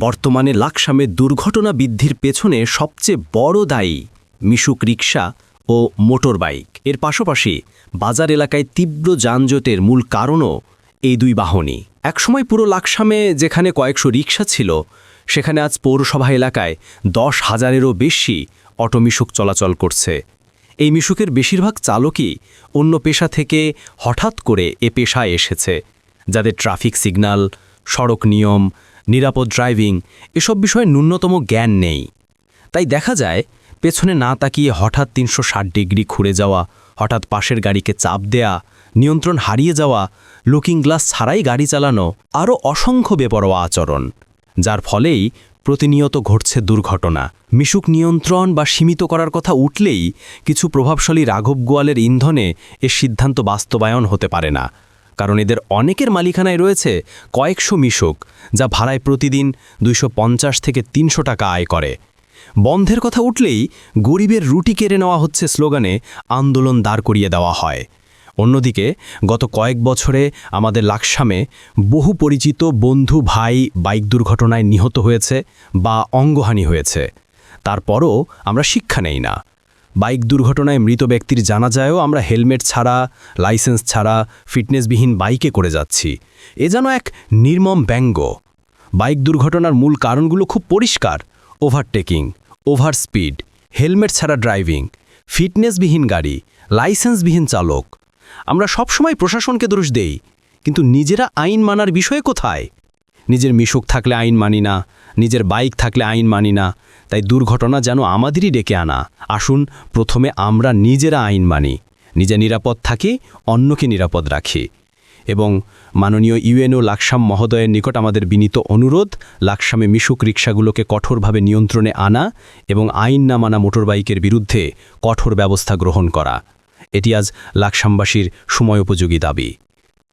বর্তমানে লাকসামে দুর্ঘটনা বৃদ্ধির পেছনে সবচেয়ে বড় দায়ী মিশুক রিক্সা ও মোটর বাইক এর পাশাপাশি বাজার এলাকায় তীব্র যানজটের মূল কারণও এই দুই বাহনই। একসময় পুরো লাকসামে যেখানে কয়েকশো রিক্সা ছিল, সেখানে আজ পৌরসভা এলাকায় দশ হাজারেরও বেশি অটো মিশুক চলাচল করছে। এই মিশুকের বেশিরভাগ চালকই অন্য পেশা থেকে হঠাৎ করে এ পেশায় এসেছে, যাদের ট্রাফিক সিগন্যাল, সড়ক নিয়ম নিরাপদ ড্রাইভিং, এসব বিষয়ে ন্যূনতম জ্ঞান নেই। তাই দেখা যায়, পেছনে না তাকিয়ে হঠাৎ তিনশো ষাট ডিগ্রি ঘুরে যাওয়া, হঠাৎ পাশের গাড়িকে চাপ দেয়া, নিয়ন্ত্রণ হারিয়ে যাওয়া, লুকিং গ্লাস ছাড়াই গাড়ি চালানো, আরও অসংখ্য বেপরোয়া আচরণ। যার ফলেই প্রতিনিয়ত ঘটছে দুর্ঘটনা। মিশুক নিয়ন্ত্রণ বা সীমিত করার কথা উঠলেই কিছু প্রভাবশালী রাঘব গোয়ালের ইন্ধনে এর সিদ্ধান্ত বাস্তবায়ন হতে পারে না। কারণ এদের অনেকের মালিকানায় রয়েছে কয়েকশো মিশক, যা ভাড়ায় প্রতিদিন দুইশো পঞ্চাশ থেকে তিনশো টাকা আয় করে। বন্ধের কথা উঠলেই গরিবের রুটি কেড়ে নেওয়া হচ্ছে স্লোগানে, আন্দোলন দাঁড় করিয়ে দেওয়া হয়। অন্যদিকে, গত কয়েক বছরে আমাদের লাকসামে বহু পরিচিত বন্ধু, ভাই, বাইক দুর্ঘটনায় নিহত হয়েছে বা অঙ্গহানি হয়েছে। তারপরও আমরা শিক্ষা নেই না। বাইক দুর্ঘটনায় মৃত ব্যক্তির জানাজায়ও আমরা হেলমেট ছাড়া, লাইসেন্স ছাড়া, ফিটনেসবিহীন বাইকে করে যাচ্ছি। এ যেন এক নির্মম ব্যঙ্গ। বাইক দুর্ঘটনার মূল কারণগুলো খুব পরিষ্কার। ওভারটেকিং ওভার স্পিড হেলমেট ছাড়া ড্রাইভিং, ফিটনেসবিহীন গাড়ি, লাইসেন্সবিহীন চালক। আমরা সবসময় প্রশাসনকে দোষ দেই, কিন্তু নিজেরা আইন মানার বিষয়ে কোথায়? নিজের মিশুক থাকলে আইন মানি না, নিজের বাইক থাকলে আইন মানি না, তাই দুর্ঘটনা যেন আমাদেরই ডেকে আনা। আসুন, প্রথমে আমরা নিজেরা আইন মানি, নিজে নিরাপদ থাকি, অন্যকে নিরাপদ রাখি। এবং মাননীয় ইউএনও লাকসাম মহোদয়ের নিকট আমাদের বিনীত অনুরোধ, লাকসামে মিশুক রিক্সাগুলোকে কঠোরভাবে নিয়ন্ত্রণে আনা এবং আইন না মানা মোটরবাইকের বিরুদ্ধে কঠোর ব্যবস্থা গ্রহণ করা। এটি আজ লাকসামবাসীর সময়োপযোগী দাবি।